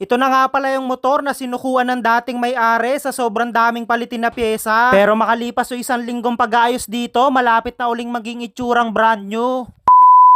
Ito na nga pala yung motor na sinukuan ng dating may-ari sa sobrang daming palitin na pyesa. Pero makalipas o isang linggong pag-aayos dito, malapit na uling maging itsurang brand new.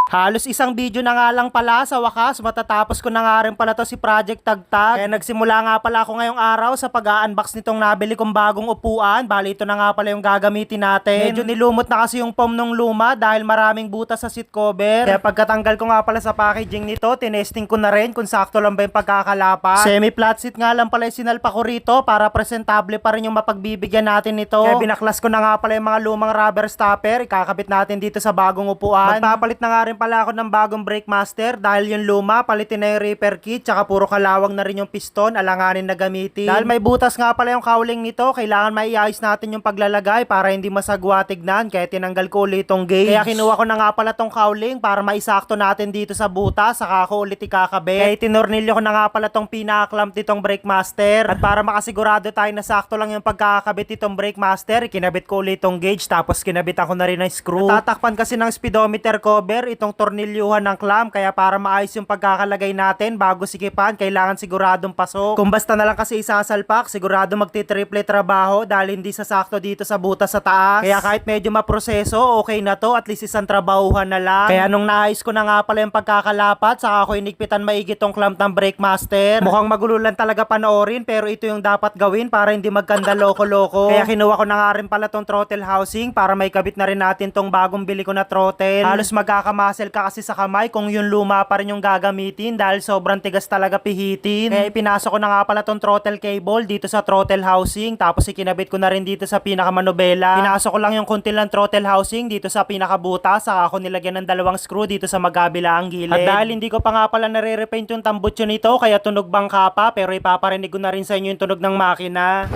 Halos isang video na nga lang pala sa wakas, matatapos ko na nga rin pala to si Project Tagtag. Kaya nagsimula nga pala ako ngayong araw sa pag-unbox nitong nabili kong bagong upuan. Bali ito na nga pala yung gagamitin natin. Medyo nilumot na kasi yung pom nung luma dahil maraming butas sa seat cover. Kaya pagkatanggal ko nga pala sa packaging nito, tinesting ko na rin kung sakto lang ba yung pagkakalapat. Semi-flat seat nga lang pala yung sinalpa ko rito para presentable pa rin yung mapagbibigyan natin nito. Kaya binaklas ko na nga pala yung mga lumang rubber stopper. Ikakabit natin dito sa bagong upuan. Magpapalit na nga rin pala ako ng bagong brake master dahil yung luma, palitin na yung repair kit, tsaka puro kalawang na rin yung piston, alanganin na gamitin. Dahil may butas nga pala yung cowling nito, kailangan maiayos natin yung paglalagay para hindi masagwa tignan, kaya tinanggal ko ulit itong gauge. Kaya kinuha ko na nga pala tong cowling para maisakto natin dito sa butas, saka ako ulit ikakabit. Kaya tinornilyo ko na nga pala tong pinaka-clamp nitong brake master. At para makasigurado tayo na sakto lang yung pagkakabit nitong brake master, kinabit ko ulit itong gauge, tapos kinabitan ko na rin ng screw. Tatakpan kasi ng speedometer cover itong tornilyuhan ng clamp, kaya para maayos yung pagkakalagay natin bago sikipan, kailangan siguradong pasok. Kung basta na lang kasi isasalpak, sigurado magtitriple trabaho dahil hindi sasakto dito sa butas sa taas. Kaya kahit medyo maproseso, okay na to, at least isang trabahuhan na lang. Kaya nung naayos ko na nga pala yung pagkakalapat, saka ako inigpitan maigi tong clamp ng brake master. Mukhang magulo lang talaga panoorin, pero ito yung dapat gawin para hindi magkanda loko-loko. Kaya kinuha ko na nga rin pala tong throttle housing para may kabit na rin natin tong bagong bili ko na throttle. Halos magkakamuscle ka kasi sa kamay kung yung luma pa rin yung gagamitin dahil sobrang tigas talaga pihitin. Kaya ipinasok ko na nga pala tong throttle cable dito sa throttle housing tapos ikinabit ko na rin dito sa pinakamanubela. Pinasok ko lang yung kunti lang throttle housing dito sa pinakabuta saka ako nilagyan ng dalawang screw dito sa magabila ang gilid. At dahil hindi ko pa nga pala nare-repaint yung tambutso nito kaya tunog bangka pa pero ipaparinig ko na rin sa inyo yung tunog ng makina.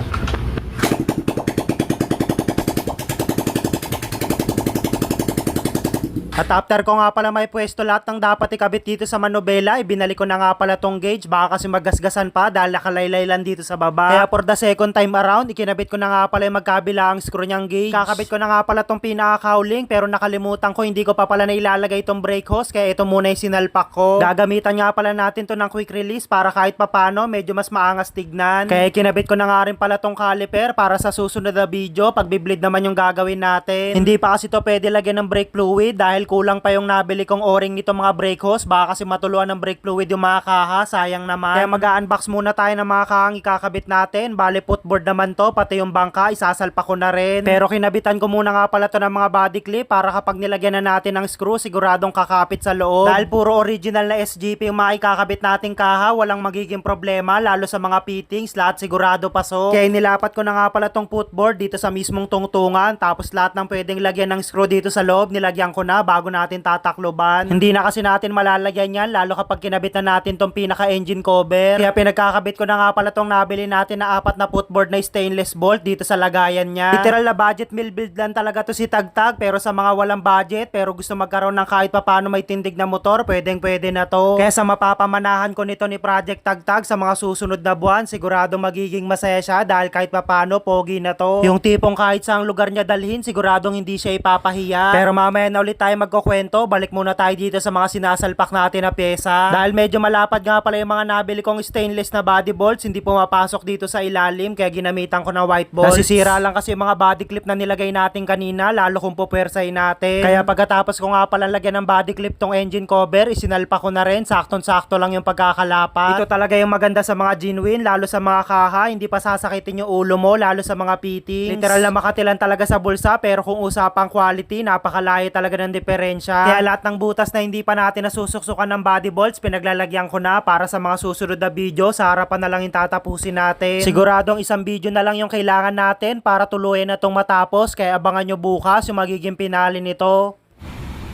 At after ko nga pala may pwesto lahat ng dapat ikabit dito sa manubela, ibinalik ko na nga pala tong gauge, baka kasi magasgasan pa dahil nakalaylay lang dito sa baba. Kaya for the second time around, ikinabit ko na nga pala yung magkabila ang screw niyang gauge. Kakabit ko na nga pala tong pinaka-cowling, pero nakalimutan ko, hindi ko pa pala nailalagay tong brake hose, kaya ito muna yung sinalpak ko. Gagamitan nga pala natin to ng quick release para kahit papano, medyo mas maangas tignan. Kaya kinabit ko na nga rin pala tong caliper para sa susunod na video, pag biblid naman yung gagawin natin. Hindi pa kasi to pwede lagyan ng brake fluid dahil kulang pa yung nabili kong o-ring nito mga brake hose. Baka kasi matuluan ng brake fluid yung mga kaha. Sayang naman. Kaya mag-unbox muna tayo ng mga kahang ikakabit natin. Bale footboard naman to. Pati yung bangka isasalpa ko na rin. Pero kinabitan ko muna nga pala to ng mga body clip para kapag nilagyan na natin ng screw siguradong kakapit sa loob. Dahil puro original na SGP yung mga ikakabit nating kaha. Walang magiging problema lalo sa mga fittings. Lahat sigurado pasok. Kaya nilapat ko na nga pala tong footboard dito sa mismong tungtungan. Tapos lahat ng pwedeng lagyan ng screw dito sa loob nilagyan ko na natin tatakloban. Hindi na kasi natin malalagyan yan lalo kapag kinabit na natin tong pinaka-engine cover. Kaya pinagkakabit ko na nga pala tong nabili natin na apat na footboard na stainless bolt dito sa lagayan niya. Literal na budget mill build lang talaga to si Tagtag pero sa mga walang budget pero gusto magkaroon ng kahit papano may tindig na motor, pwedeng pwede na to. Kaya sa mapapamanahan ko nito ni Project Tagtag sa mga susunod na buwan, sigurado magiging masaya siya dahil kahit papano pogi na to. Yung tipong kahit saang lugar niya dalhin, siguradong hindi siya ipapahiya. Pero mamaya na ulit tayo magkukwento, balik muna tayo dito sa mga sinasalpak natin na pyesa. Dahil medyo malapad nga pala yung mga nabili kong stainless na body bolts, hindi pumapasok dito sa ilalim kaya ginamitan ko ng white bolts. Nasisira lang kasi yung mga body clip na nilagay natin kanina, lalo kung pupwersahin natin. Kaya pagkatapos ko nga pala lagyan ng body clip tong engine cover, isinalpa ko na rin, saktong-sakto lang yung pagkakalapat. Ito talaga yung maganda sa mga genuine, lalo sa mga kaha, hindi pa sasakitin yung ulo mo, lalo sa mga fittings. Literal na makatilan talaga sa bulsa, pero kung usapang quality, napakalayo talaga ng diferensya. Kaya lahat ng butas na hindi pa natin nasusuksukan ng body bolts, pinaglalagyan ko na para sa mga susunod na video, sa harapan na lang yung tatapusin natin. Siguradong isang video na lang yung kailangan natin para tuluyan na tong matapos, kaya abangan nyo bukas yung magiging pinali nito.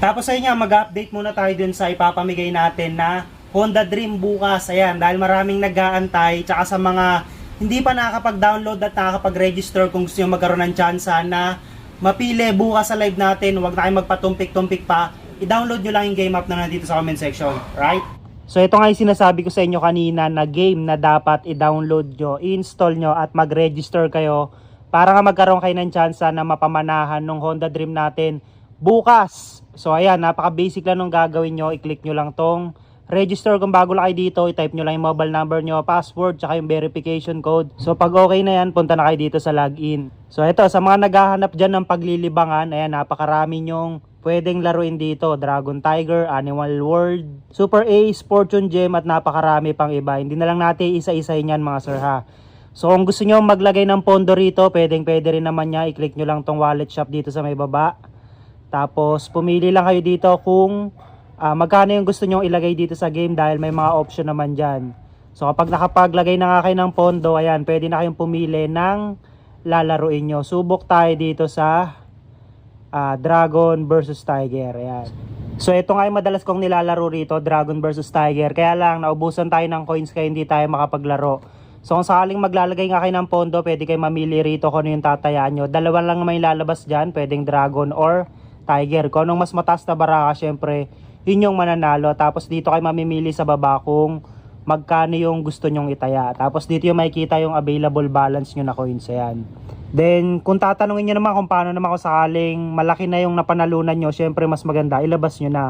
Tapos ayun nga, mag-update muna tayo dun sa ipapamigay natin na Honda Dream bukas. Ayan, dahil maraming nag-aantay, tsaka sa mga hindi pa nakakapag-download at nakakapag-register kung gusto nyo magkaroon ng chance na mapili bukas sa live natin, huwag na kayong magpatumpik-tumpik pa, i-download nyo lang yung game app na nandito sa comment section, right? So ito nga yung sinasabi ko sa inyo kanina na game na dapat i-download nyo, i-install nyo at mag-register kayo para nga magkaroon kayo ng chance na mapamanahan ng Honda Dream natin bukas. So ayan, napaka-basic lang nung gagawin nyo. I-click nyo lang tong register kung bago lang kayo dito, i-type nyo lang yung mobile number nyo, password, tsaka yung verification code. So pag okay na yan, punta na kayo dito sa login. So ito, sa mga naghahanap dyan ng paglilibangan, ayan, napakarami nyong pwedeng laruin dito. Dragon Tiger, Animal World, Super Ace, Fortune Gem, at napakarami pang iba. Hindi na lang natin isa-isahin yan mga sir ha. So kung gusto nyo maglagay ng pondo rito, pwedeng pwede rin naman niya. I-click nyo lang tong wallet shop dito sa may baba. Tapos pumili lang kayo dito kung ah, magkano yung gusto nyong ilagay dito sa game dahil may mga option naman dyan. So kapag nakapaglagay na nga kayo ng pondo, ayan, pwede na kayong pumili ng lalaruin nyo. Subok tayo dito sa ah, Dragon versus Tiger. Ayan. So ito nga yung madalas kong nilalaro rito, Dragon versus Tiger. Kaya lang, naubusan tayo ng coins kaya hindi tayo makapaglaro. So kung sakaling maglalagay nga kayo ng pondo, pwede kayo mamili rito kung ano yung tatayaan nyo. Dalawa lang may lalabas dyan, pwedeng Dragon or Tiger. Kung anong mas mataas na baraka, syempre, yun yung mananalo. Tapos dito kayo mamimili sa baba kung magkano yung gusto nyong itaya. Tapos dito yung makikita yung available balance nyo na coins. Ayan. Then, kung tatanungin nyo naman kung paano naman kung sakaling malaki na yung napanalunan nyo, syempre mas maganda, ilabas nyo na.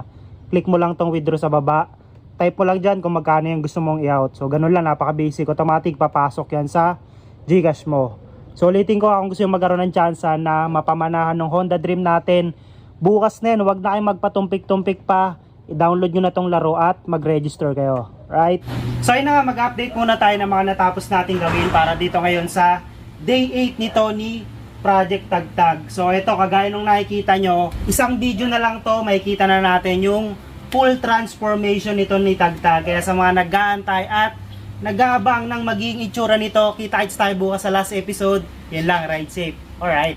Click mo lang tong withdraw sa baba. Type mo lang dyan kung magkano yung gusto mong i-out. So, ganun lang, napaka-basic. Automatic, papasok yan sa Gcash mo. So, ulitin ko, kung gusto yung magkaroon ng chance na mapamanahan ng Honda Dream natin, bukas na yun, huwag na kayong magpatumpik-tumpik pa. I-download nyo na tong laro at mag-register kayo. Right? So, ayun na nga, mag-update muna tayo ng mga natapos nating gawin para dito ngayon sa day 8 nito ni Project Tagtag. So, ito, kagaya nung nakikita nyo, isang video na lang to, makikita na natin yung full transformation nito ni Tagtag. Kaya sa mga nag-aantay at nag-aabang ng magiging itsura nito, kita-kits tayo bukas sa last episode. Yan lang, ride safe. Alright.